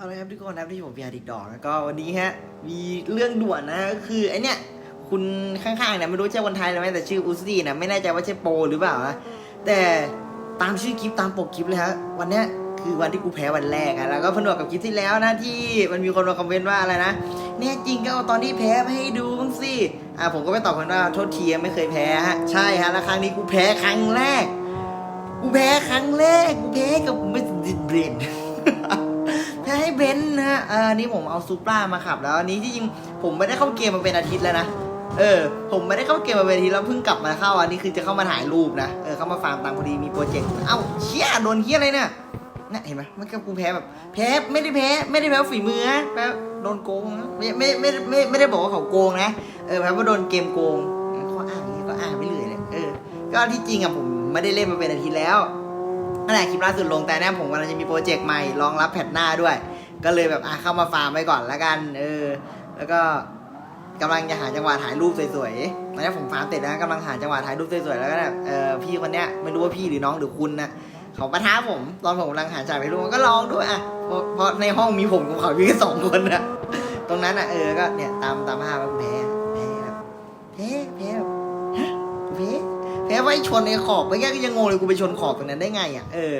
เอาละครับทุกคนนะครับที่ผมพีอาร์ดิกดอกแล้วก็วันนี้ฮะมีเรื่องด่วนนะก็คือไอเนี้ยคุณข้างๆเนี่ยไม่รู้ใช่คนไทยหรือไม่แต่ชื่ออุสตีนะไม่แน่ใจว่าใช่โปรหรือเปล่านะแต่ตามชื่อคลิปตามปกคลิปเลยฮะวันเนี้ยคือวันที่กูแพ้วันแรกอะแล้วก็ผนวกกับคลิปที่แล้วนะที่มันมีคนมาคอมเมนต์ว่าอะไรนะเนี่ยจริงก็เอาตอนที่แพ้มาให้ดูบ้างสิอะผมก็ไปตอบคนว่าโทษทีไม่เคยแพ้ฮะใช่ฮะแล้วครั้งนี้กูแพ้ครั้งแรก กูแพ้ครั้งแรกกูแพ้กับไม่ดิเบรน แพ้ให้เบนซ์นะฮะอ่านี่ผมเอาซูปรามาขับ แล้วอันนี้ที่จริงผมไม่ได้เข้าเกมมาเป็นอาทิตย์แล้วนะ เออ ผมไม่ได้เข้าเกมมาเป็นอาทิตย์แล้วเพิ่งกลับมาเข้าอันนี้คือจะเข้ามาถ่ายรูปนะ เออเข้ามาฟาร์มตังค์พอดีมีโปรเจกต์ เอ้าเชี่ยโดนเฮี้ยอะไรเนี่ยเนี่ยเห็นไหมมันก็กูแพ้แบบแพ้ไม่ได้แพ้ไม่ได้แพ้ฝีมือนะแพ้โดนโกงนะไม่ไม่ไม่ไม่ไม่ได้บอกว่าเขาโกงนะ เออแพ้ว่าโดนเกมโกงข้ออ้างอย่างนี้ก็อ้างไปเรื่อยเลยเออ ก็ที่จริงอะผมไม่ได้เล่นมาเป็นอาทิตย์แล้ว นั่นแหละคลิปล่าสุดลงแต่แน่ผมกำลังจะมีโปรเจกต์ใหม่รองรับแพทหน้าด้วย ก็เลยแบบอะเข้ามาฟาร์มไปก่อนละกัน เออ แล้วก็กำลังจะหาจังหวะถ่ายรูปสวยๆตอนนี้ผมฟาร์มเสร็จแล้วกำลังหาจังหวะถ่ายรูปสวยๆแล้วก็แบบเออพี่คนเนี้ยไม่รู้ว่าพี่หรือน้องหรือคุณนะเขาประท้าผม ตอนผมกำลังหาฉากถ่ายรูปก็ลองด้วยอะเพราะในห้องมีผมกับเขาพี่แค่สองคนนะตรงนั้นอะเออก็เนี่ยตามตามภาพว่าแพ้แพ้แบบแพ้แพ้แบบฮะแพ้ แพ้ไว้ชนในขอบเมื่ก็ยังงงเลยกูไปชนขอบตรงนั้นได้ไงอะเออ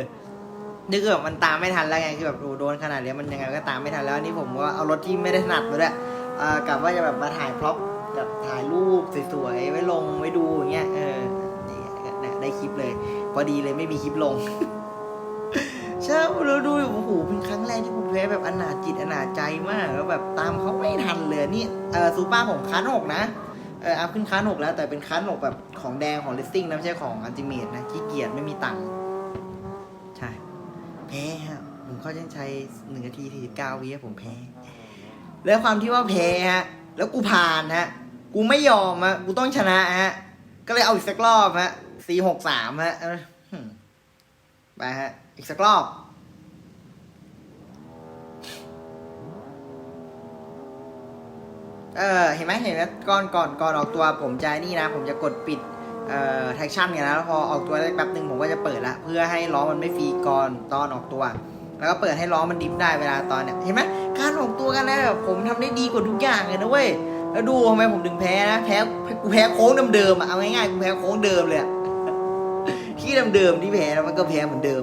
นี่คือแบบมันตามไม่ทันแล้วไงคือแบบโดนขนาดเนี้ยมันยังไงก็ตามไม่ทันแล้วนี่ผมก็เอารถที่ไม่ได้ถนัดมาด้วยอ่ากะว่าจะแบบมาถ่ายพร็อพแบบถ่ายรูปสวยๆไว้ลงไว้ดูอย่างเงี้ยเออนี่ได้คลิปเลย พอดีเลยไม่มีคลิปลงใช่เราดูโอ้โหเป็นครั้งแรกที่ผมแพ้แบบอนาจจิตอนาจใจมากแล้วแบบตามเขาไม่ทันเลยนี่เออซูเปอร์ผมคันหกนะ เอออัพขึ้นคันหกแล้วแต่เป็นคันหกแบบของแดงของเลสซิ่งนะไม่ใช่ของอันติเมตนะขี้เกียจไม่มีตังค์ใช่แพ้ฮะผมเข้าเส้นชัยหนึ่งนาทีสี่สิบเก้าวิผมแพ้ แล้วความที่ว่าแพ้ฮะแล้วกูผ่านฮะกูไม่ยอมฮะกูต้องชนะฮะก็เลยเอาอีกสักรอบฮะสี่หกสามฮะไปฮะอีกสักรอบ เออเห็นไหมเห็นไหมก่อนก่อนก่อนออกตัวผมจะนี่นะ ผมจะกดปิดเอ่อแท็กชั่นกันนะแล้วพอออกตัวได้แป๊บหนึ่งผมก็จะเปิดละเพื่อให้ล้อมันไม่ฟรีก่อนตอนออกตัว แล้วก็เปิดให้ล้อมันดิฟได้เวลาตอนเนี้ยเห็นไหมการออกตัวกันแล้วผมทำได้ดีกว่าทุกอย่างเลยนะเว้ยแล้วดูทำไมผมถึงแพ้นะแพ้กูแพ้โค้งเดิมๆอะเอาง่ายๆกูแพ้โค้งเดิมเลยที่เดิมๆที่แพ้แล้วมันก็แพ้เหมือนเดิม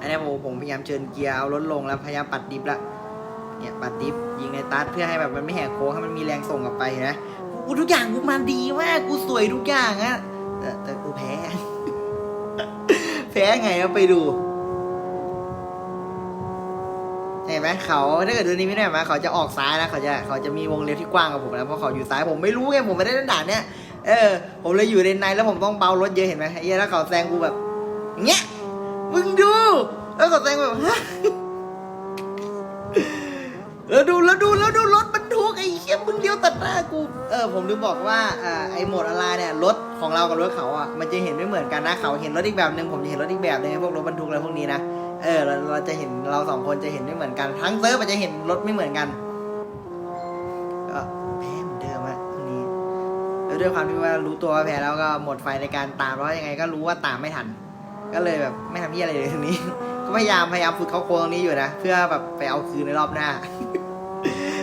อันนี้ผมผมพยายามเชิญเกียร์เอารถลงแล้วพยายามปัดดิฟละ เนี่ยปัดดิฟยิงในตัดเพื่อให้แบบมันไม่แหกโค้งให้มันมีแรงส่งกลับไปนะกูทุกอย่างกูมาดีมากกูสวยทุกอย่างอะแต่แต่กูแพ้ แพ้ไงก็ไปดูเห็นไหมเขาถ้าเกิดดูนี้ไม่ได้มาเขาจะออกซ้ายนะเขาจะเขาจะมีวงเลี้ยวที่กว้างกว่าผมนะเพราะเขาอยู่ซ้ายผมไม่รู้ไงผมไม่ได้เล่นด่านเนี่ยเออผมเลยอยู่ในในแล้วผมต้องเบารถเยอะเห็นไหมไอ้เหี้ยแล้วเขาแซงกูแบบเงี้ยมึงดู แล้วเขาแซงแบบฮะ แล้วดูแล้วดูแล้วดูรถบรรทุกไอ้เหี้ยมึงเลี้ยวตัดหน้ากู เออผมลืมบอกว่าอ่าไอ้โหมดออนไลน์เนี่ยรถของเรากับรถเขาอะมันจะเห็นไม่เหมือนกันนะเขาเห็นรถอีกแบบหนึ่งผมจะเห็นรถอีกแบบหนึงไอ้พวกรถบรรทุกอะไรพวกนี้นะเออเราเราจะเห็นเราสองคนจะเห็นไม่เหมือนกันทั้งเซิร์ฟมันจะเห็นรถไม่เหมือนกันก็แพ้เหมือนเดิมอะตรงนี้แล้วด้วยความที่ว่ารู้ตัวว่าแพ้แล้วก็หมดไฟในการตามเพราะยังไงก็รู้ว่าตามไม่ทัน ก็เลยแบบไม่ทำที่อะไรเลยตรงนี้ ก็พยายามพยายามฝึกเขาโค้งตรงนี้อยู่นะเพื่อแบบไปเอาคืนในรอบหน้า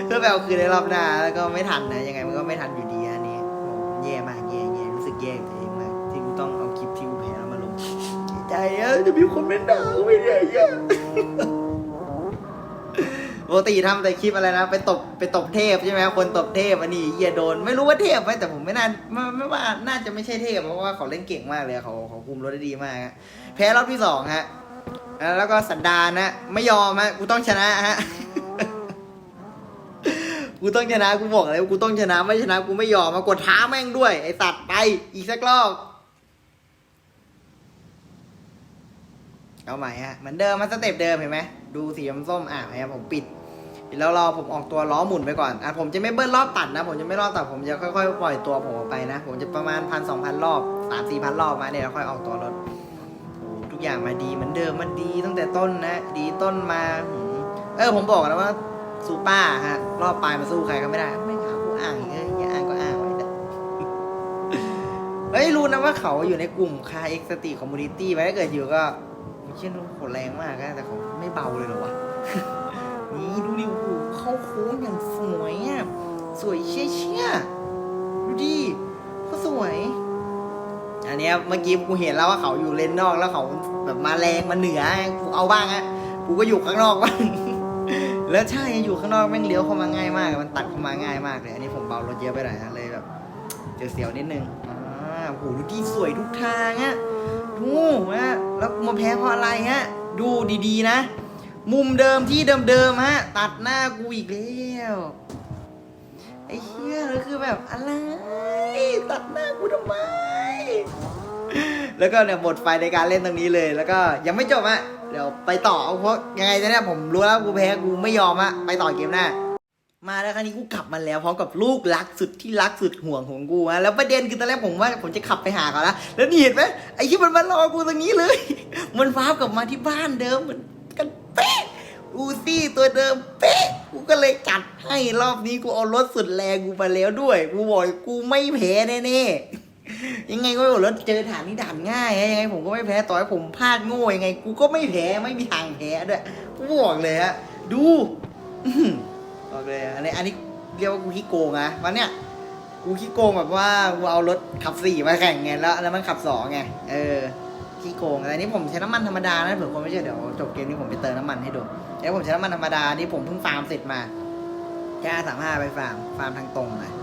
เพื่อไปเอาคืนในรอบหน้า แล้วก็ไม่ทันนะยังไงมันก็ไม่ทันอยู่ดีอันนี้ผมแย่มากแย่แย่รู้สึกแย่ตัวเองมากที่กูต้องเอาคลิปที่กูแพ้แล้วมาลงใจอะจะมีคนเป็นด่ากูไม่ได้อะ ปกติทำแต่คลิปอะไรนะ ไปตบไปตบเทพใช่ไหมคนตบเทพอันนี้เหี้ยโดน ไม่รู้ว่าเทพไหมแต่ผมไม่น่าไม่ไม่ว่าน่าจะไม่ใช่เทพเพราะว่าเขาเล่นเก่งมากเลยเขาเขาคุมรถได้ดีมากฮะแพ้รอบที่สองฮะแล้วก็สันดานนะไม่ยอมฮะกูต้องชนะฮะกูต้องชนะกูบอกเลยว่ากูต้องชนะไม่ชนะกูไม่ยอมมากดท้าแม่งด้วย ไอ้ตัดไปอีกสักรอบเอาใหม่ฮะเหมือนเดิมมันสเต็ปเดิมเห็นไหมดูสีส้มอะพยายามผมปิด แล้วรอผมออกตัวล้อหมุนไปก่อนอะผมจะไม่เบิ้ลรอบตัดนะ ผมจะไม่รอบตัดผมจะค่อยๆปล่อยตัวผมออกไปนะ ผมจะประมาณพันสองพันรอบสามสี่พันรอบมาเนี่ยแล้วค่อยออกตัวรถทุกอย่างมาดีเหมือนเดิมมันดีตั้งแต่ต้นนะ ดีต้นมาเออผมบอกแล้วว่าซูป้าฮะรอบปลายมาสู้ใครก็ไม่ได้ ไม่หาผู้อ้างอีกเอ้ยอย่าอ้างก็อ้างไว้แต่เฮ้ยรู้นะว่าเขาอยู่ในกลุ่มคาเอ็กซ์ตีคอมมูนิตี้ไว้ถ้าเกิดอยู่ก็ไม่เชื่อว่าโหดแรงมากนะแต่เขาไม่เบาเลยหรอวะ ดูดิโอ้โหเขาโค้งอย่างสวยอะสวยเชี่ยเชี่ยดูดิก็สวย อันเนี้ยเมื่อกี้กูเห็นแล้วว่าเขาอยู่เลนนอกแล้วเขาแบบมาแรงมาเหนือกูเอาบ้างอะกูก็อยู่ข้างนอกบ้างแล้วใช่อยู่ข้างนอกแม่งเลี้ยวเข้ามาง่ายมาก มันตัดเข้ามาง่ายมากเลยอันนี้ผมเบารถเยอะไปหน่อยนะเลยแบบเจอเสียวนิดนึงอ่าโหดูที่สวยทุกทางอะดูฮะแล้วมาแพ้เพราะอะไรฮะ ดูดีๆนะ มุมเดิมที่เดิมๆฮะ ตัดหน้ากูอีกแล้วไอ้เหี้ยแล้วคือแบบอะไรตัดหน้ากูทำไม แล้วก็เนี่ยหมดไฟในการเล่นตรงนี้เลย แล้วก็ยังไม่จบอะเดี๋ยวไปต่อเพราะยังไงเนี่ยผมรู้แล้วกูแพ้กูไม่ยอมอะไปต่อเกมหน้ามาแล้วครั้นี้กูกลับมาแล้วพร้อมกับลูกรักสุดที่รักสุดห่วงของกูฮะแล้วประเด็นคือตอนแรกผมว่าผมจะขับไปหาเขาแล้วแล้วนี่เห็นไหมไอ้ที่มันมารอกูตรงนี้เลย มันฟ้ากลับมาที่บ้านเดิมมัน เป๊ะอูซี่ตัวเดิมเป๊ะกูก็เลยจัดให้รอบนี้กูเอารถสุดแรงกูมาแล้วด้วย กูบอกกูไม่แพ้แน่ๆยังไงก็รถเจอฐานนี้ด่านง่ายยังไงผมก็ไม่แพ้ต่อให้ผมพลาดโง่ยังไง กูก็ไม่แพ้ไม่มีทางแพ้ด้วยกูบอกเลยฮะดูอื้อหือบอกเลยอันนี้อันนี้เรียกว่ากูขี้โกงนะวันเนี้ยกูขี้โกงแบบว่ากูเอารถขับสี่มาแข่งไงแล้วแล้วมันขับสองไงเออ ขี้โกงแต่อันนี้ผมใช้น้ำมันธรรมดานะเผื่อคนไม่เชื่อเดี๋ยวจบเกมนี้ผมไปเติมน้ำมันให้ดูแล้วผมใช้น้ำมันธรรมดาที่ผมเพิ่งฟาร์มเสร็จมาแค่สามห้าไปฟาร์มฟาร์มทางตรงเลย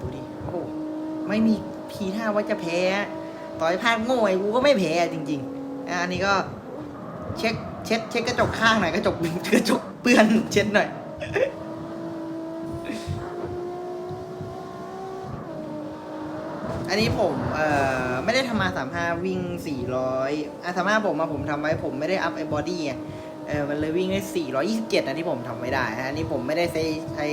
ดูดิโอ้ไม่มีพีท่าว่าจะแพ้ต่อยพลาดโง่ไอ้กูก็ไม่แพ้จริงๆอันนี้ก็เช็คเช็ดเช็ดกระจกข้างหน่อยกระจกกระจกเปื้อนเช็ดหน่อยอันนี้ผมเอ่อ ทำมาสามห้าวิ่งสี่ร้อยอะสามห้าผมมาผมทำไว้ผมไม่ได้อัพไอ้บอดี้ไงเออมันเลยวิ่งได้สี่ร้อยยี่สิบเจ็ดอันนี้ผมทำไม่ได้ฮะอันนี้ผมไม่ได้ใช้ใช้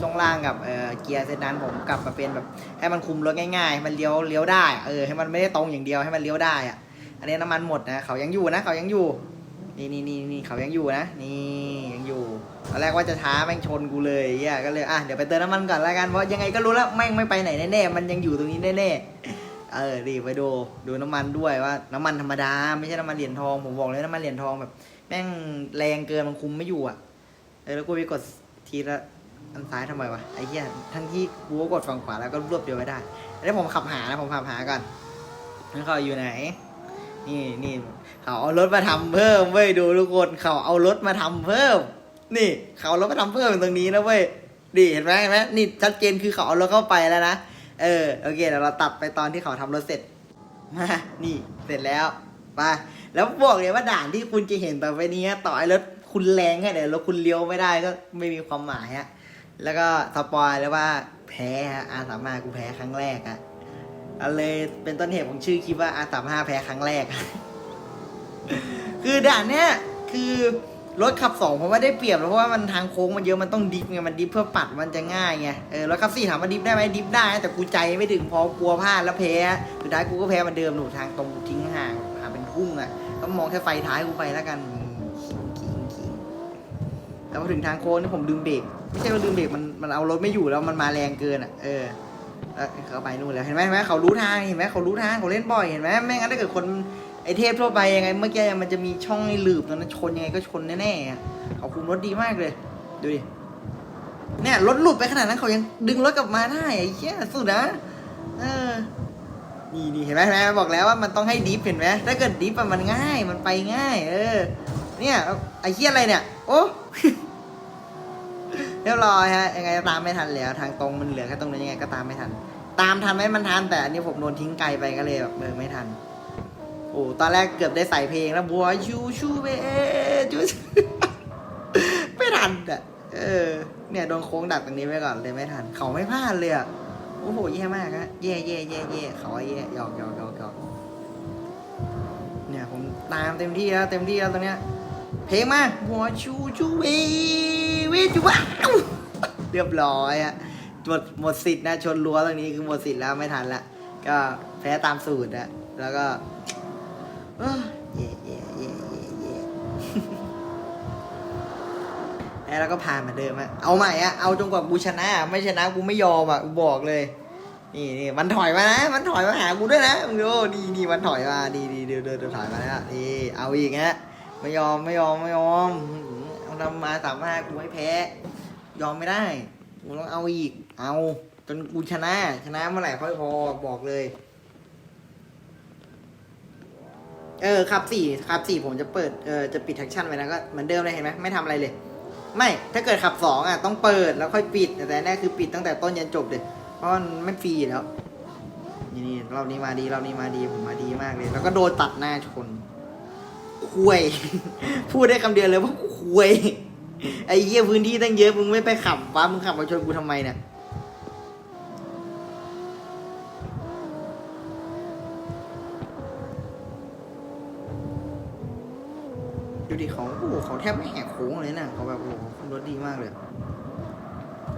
ช่องล่างกับเออเกียร์เซตนั้นผมกลับมาเป็นแบบให้มันคุมรถง่ายๆให้มันเลี้ยวเลี้ยวได้เออให้มันไม่ได้ตรงอย่างเดียวให้มันเลี้ยวได้อะอันนี้น้ำมันหมดนะเขายังอยู่นะเขายังอยู่ นี่นี่นี่นี่เขายังอยู่นะ นี่ยังอยู่ตอนแรกว่าจะท้าแม่งชนกูเลยเหี้ยก็เลยอะเดี๋ยวไปเติมน้ำมันก่อนละกันเพราะยังไงก็รู้แล้วแม่งไม่ไปไหนแน่ๆมันยังอยู่ตรงนี้แน่ๆ เออดีไปดูดูน้ำมันด้วยว่า น้ำมันธรรมดาไม่ใช่น้ำมันเหรียญทองผมบอกเลยน้ำมันเหรียญทองแบบ แม่งแรงเกินมันคุมไม่อยู่อะเออแล้วกูไปกดทีละอันซ้ายทำไมวะไอ้เหี้ยทั้งที่กูก็กดฝั่งขวาแล้วก็รวบเดียวไว้ได้แล้วผมขับหานะผมขับหาก่อนนั่นเขาอยู่ไหน นี่นี่เขาเอารถมาทำเพิ่มเว้ยดูทุกคนเขาเอารถมาทำเพิ่ม นี่เขาเอารถมาทำเพิ่มตรงนี้นะเว้ยดีเห็นไหมเห็นไหมนี่ชัดเจนคือเขาเอารถเข้าไปแล้วนะ เออโอเคเดี๋ยวเราตัดไปตอนที่เขาทำรถเสร็จมานี่เสร็จแล้วไปแล้วบอกเลยว่าด่านที่คุณจะเห็นต่อไปนี้ต่อให้รถคุณแรงแค่ไหนรถคุณเลี้ยวไม่ได้ก็ไม่มีความหมายฮะแล้วก็สปอยแล้วว่าแพ้ฮะอาสามากูแพ้ครั้งแรกอะอันเลยเป็นต้นเหตุของชื่อคลิปว่าอาสามห้าแพ้ครั้งแรก คือด่านเนี้ยคือ รถขับสองผมว่าได้เปรียบเพราะว่ามันทางโค้งมันเยอะมันต้องดิฟไงมันดิฟเพื่อปัดมันจะง่ายไงเออรถขับสี่ถามว่าดิฟได้ไหมดิฟได้ แต่กูใจไม่ถึงพอกลัวพลาดแล้วแพ้สุดท้ายกูก็แพ้เหมันเดิมหนูทางตรงกูทิ้งห่างหาเป็นทุ่งอะก็มองแค่ไฟท้ายกูไปแล้วกันขิงขิงแล้วพอถึงทางโค้งนี่ผมลืมเบรกไม่ใช่ว่าลืมเบรกมันมันเอารถไม่อยู่แล้วมันมาแรงเกินอะเออเออเขาไปนู่นแล้วเห็นไหมเห็นไหมเขารู้ทางเห็นไหมเขารู้ทางเขาเล่นบ่อยเห็นไหมไม่งั้นถ้าเกิดคน ไอเทพทั่วไปยังไงเมื่อกี้มันจะมีช่องให้หลืบตอนนั้นชนยังไงก็ชนแน่ๆอะเขาคุมรถดีมากเลย ดูดิ เนี่ยรถหลุดไปขนาดนั้นเขายังดึงรถกลับมาได้ไอ้เหี้ยสุดนะเออนี่นี่เห็นไหมเห็นไหมบอกแล้วว่ามันต้องให้ดิฟเห็นไหมถ้าเกิดดิฟมันง่ายมันไปง่าย เออ เนี่ยไอ้เหี้ยอะไรเนี่ย โอ้เรียบร้อยฮะยังไงตามไม่ทันแล้ว ทางตรงมันเหลือแค่ตรงนั้นยังไงก็ตามไม่ทัน ตามทันไหมมันทันแต่อันนี้ผมโดนทิ้งไกลไปก็เลยแบบเออไม่ทัน อ้ตอนแรกเกือบได้ใส่เพลงแล้วบัวชูชูเบชูไม่ทันอะเออ เนี่ยโดนโค้งดักตรงนี้ไว้ก่อนเลยไม่ทัน เขาไม่พลาดเลยอะโอ้โหแย่มากฮะแย่แย่แย่แย่เขาแย่หยอกหยอกหยอกหยอกเนี่ยผมตามเต็มที่แล้วเต็มที่แล้วตรงเนี้ยเพลงมาหัวชูชูเวเวจูว้าวเรียบร้อยอะหมดหมดสิทธิ์นะชนรั้วตรงนี้คือหมดสิทธิ์แล้วไม่ทันละก็แพ้ตามสูตรอะแล้วก็ เอ้เย่เย่เย่เย่เย่แล้วก็ผ่านเหมาเดิมอะเอาใหม่อะเอาจนกว่ากูชนะ ไม่ชนะกูไม่ยอมอะกูบอกเลย นี่นี่มันถอยมานะ มันถอยมาหากูด้วยนะมึงดูนี่นี่มันถอยมาดีดีเดินเดินถอยมาแล้วนี่เอาอีกฮะไม่ยอมไม่ยอมไม่ยอมเอาทำมาสามห้ากูให้แพ้ ยอมไม่ได้กูต้องเอาอีก เอาจนกูชนะ ชนะเมื่อไหร่ค่อยพอบอกเลย เออขับสี่ขับสี่ผมจะเปิดเออจะปิดแท็กชั่นไว้นะก็เหมือนเดิมเลยเห็นไหมไม่ทำอะไรเลย ไม่ถ้าเกิดขับสองอะต้องเปิดแล้วค่อยปิดแต่แน่คือปิดตั้งแต่ต้นยันจบเลย เพราะมันไม่ฟรีแล้วนี่นี่รอบนี้มาดีรอบนี้มาดีผมมาดีมากเลย แล้วก็โดนตัดหน้าชนคุยพูดได้คำเดียวเลยว่าคุยไอ้เหี้ยพื้นที่ตั้งเยอะมึงไม่ไปขับวะมึงขับมาชนกูทำไมเนี่ย ดูดิเขาโอ้เขาแทบไม่แหกโค้งเลยนะเขาแบบโอ้รถดีมากเลย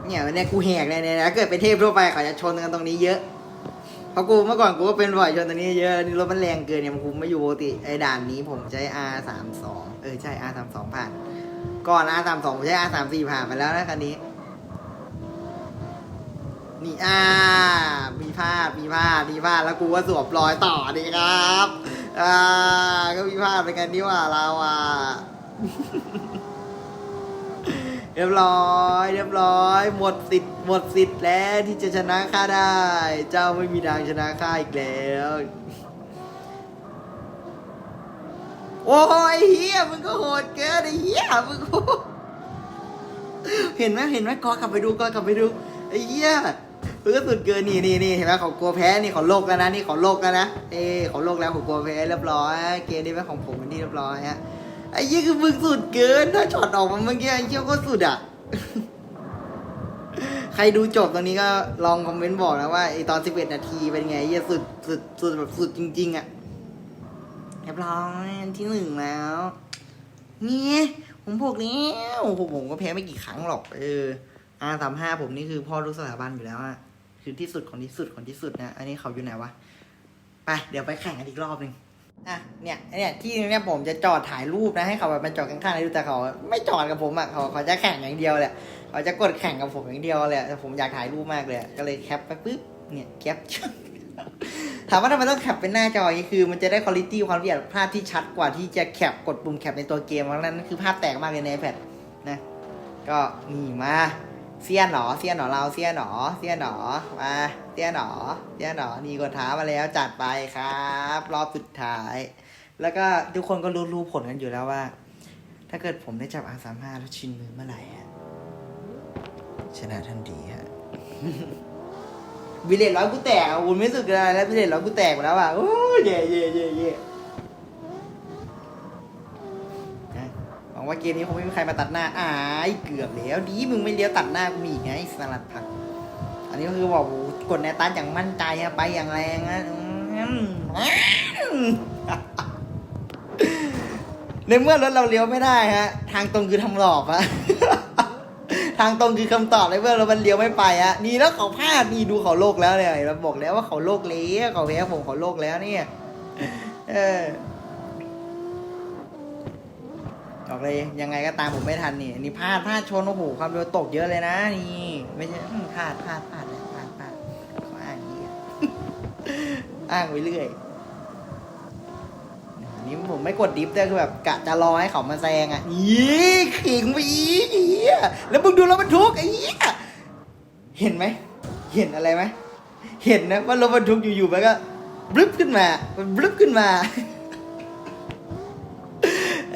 เนี่ยเนี้ยกูแหกเลยเนี่ยนะเกิดเป็นเทพทั่วไปเขาจะชนกันตรงนี้เยอะเพราะกูเมื่อก่อนกูก็เป็นบ่อยชนตรงนี้เยอะนี่รถมันแรงเกินเนี่ยมันคุมไม่อยู่ปกติไอ้ด่านนี้ผมใช้ R สามสองเออใช่ R สามสองผ่าน ก่อน R สามสองผมใช้ R สามสี่ผ่านไปแล้วนะคันนี้ นี่อ่ามีพลาดมีพลาดมีพลาดแล้วกูก็สวมรอยต่อดีครับ อ่า ก็มีพลาดไปกันนี่ว่าเราอะเรียบร้อย เรียบร้อย หมดสิทธิ์หมดสิทธิ์แล้วที่จะชนะข้าได้ เจ้าไม่มีทางชนะข้าอีกแล้ว โอ้ยเฮียมึงก็โหดเกินไอ้เฮียมึงเห็นไหมเห็นไหมกอกลับไปดูกอกลับไปดูไอ้เฮีย มึงก็สุดเกินนี่นี่นี่เห็นไหมเขากลัวแพ้นี่เขาโลกแล้วนะนี่เขาโลกแล้วนะเอ้เขาโลกแล้วเขากลัวแพ้เรียบร้อย เกมนี้เป็นของผมเป็นที่เรียบร้อยฮะไอ้เหี้คือมึงสุดเกิน ถ้าช็อตออกมาเมื่อกี้ไอ้เหี้ยก็สุดอะ ใครดูจบตรงนี้ก็ลองคอมเมนต์บอกนะว่าไอตอน 11 นาทีเป็นไงไอ้เหี้ยสุดสุดสุดแบบสุดจริง ๆ อะเรียบร้อยที่หนึ่งแล้วเนี่ยผมบอกแล้วโอ้โหผมก็แพ้ไม่กี่ครั้งหรอก เอออาสามห้าผมนี่คือพ่อรู้สถาบันอยู่แล้วอะ คือที่สุดของที่สุดของที่สุดนะ อันนี้เขาอยู่ไหนวะ ไป เดี๋ยวไปแข่งกันอีกรอบหนึ่งอะ เนี่ยเนี่ยที่เนี่ยผมจะจอดถ่ายรูปนะให้เขาแบบมาจอดข้างๆเลยดูแต่เขาไม่จอดกับผมอะเขาเขาจะแข่งอย่างเดียวแหละเขาจะกดแข่งกับผมอย่างเดียวเลยแต่ผมอยากถ่ายรูปมากเลย ก็เลยแคปไปปุ๊บ เนี่ยแคปถามว่าทำไมต้องแคปเป็นหน้าจออย่างนี้คือมันจะได้คุณภาพความละเอียดภาพที่ชัดกว่าที่จะแคปกดปุ่มแคปในตัวเกมเพราะฉะนั้นคือภาพแตกมากเลยใน iPad นะ ก็นี่มา เซียนหนอเซียนหนอเราเซียนหนอเซียนหนอมาเซียนหนอเซียนหนอนี่กดท้ามาแล้วจัดไปครับ รอบสุดท้าย แล้วก็ทุกคนก็รู้รู้ผลกันอยู่แล้วว่า ถ้าเกิดผมได้จับ R35 แล้วชินมือเมื่อไหร่ฮะชนะทันทีฮะวิเลตร้อยกูแตกอะคุณไม่สุดกันอะไรแล้ววิเลตร้อยกูแตกหมดแล้วอะโอ้ยเย่เย่เย่เย่นะห ว่าเกมนี้คงไม่มีใครมาตัดหน้าอ้ายเกือบแล้ว ดีมึงไม่เลี้ยวตัดหน้ากูมีไงสลัดผัก อันนี้ก็คือบอกกดในตันอย่างมั่นใจอะไปอย่างแรงอะในเมื่อรถเราเลี้ยวไม่ได้ฮะ ทางตรงคือทำหลอกอะทางตรงคือคำตอบเลยเพื่อนเรามันเลี้ยวไม่ไปอะนี่แล้วเขาพลาดนี่ดูเขาโลกแล้วเนี่ยเราบอกแล้วว่าเขาโลกแล้วเขาแพ้ผมเขาโลกแล้วเนี่ย เออ บอกเลยยังไงก็ตามผมไม่ทันนี่นี่พลาดพลาดชนโอ้โหความเร็วตกเยอะเลยนะ นี่ไม่ใช่อืมพลาดพลาดพลาดเลยพลาดพลาดเขาอ้างอย่างนี้อะ อ้างไปเรื่อยอันนี้ผมไม่กดดิฟด้วยคือแบบกะจะรอให้เขามาแซงอะยี่ขิงไปอีกเหี้ยแล้วมึงดูรถบรรทุกไอ้เหี้ยเห็นไหมเห็นอะไรไหมเห็นนะว่ารถบรรทุกอยู่ๆมันก็บลึบขึ้นมามันบลึบขึ้นมา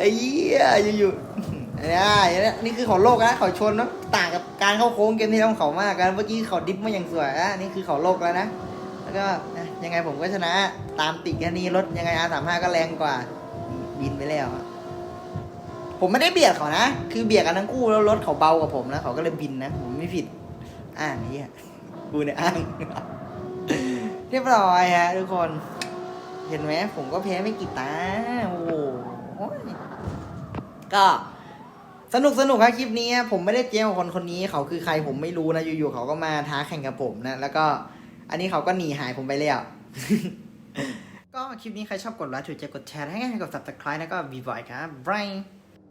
อ้เหี้ยอยู่ๆเนี่ยอย่างนี้นี่คือเขาโลกนะเขาชนนะต่างกับการเข้าโค้งเกมที่แล้วของเขามากกันเมื่อกี้เขาดิฟมาอย่างสวยนะนี่คือเขาโลกแล้วนะแล้วก็ยังไงผมก็ชนะ ตามติดแค่นี้รถยังไง R35 ก็แรงกว่า บินไปแล้วผมไม่ได้เบียดเขานะ คือเบียดกันทั้งคู่แล้วรถเขาเบากว่าผมนะ เขาก็เลยบินนะ ผมไม่ผิดอ้านี้อะกูเนี่ยอ้างเรียบร้อยฮะทุกคน เห็นไหมผมก็แพ้ไม่กี่ตา โอ้ ก็สนุกสนุกครับคลิปนี้ผมไม่ได้เจ๊กับคนคนนี้เขาคือใครผมไม่รู้นะอยู่ๆเขาก็มาท้าแข่งกับผมนะ แล้วก็อันนี้เขาก็หนีหายผมไปแล้วก็คลิปนี้ใครชอบกดไลค์ถูกใจกดแชร์ให้ง่ายกด subscribe แล้วก็บีบอยครับบาย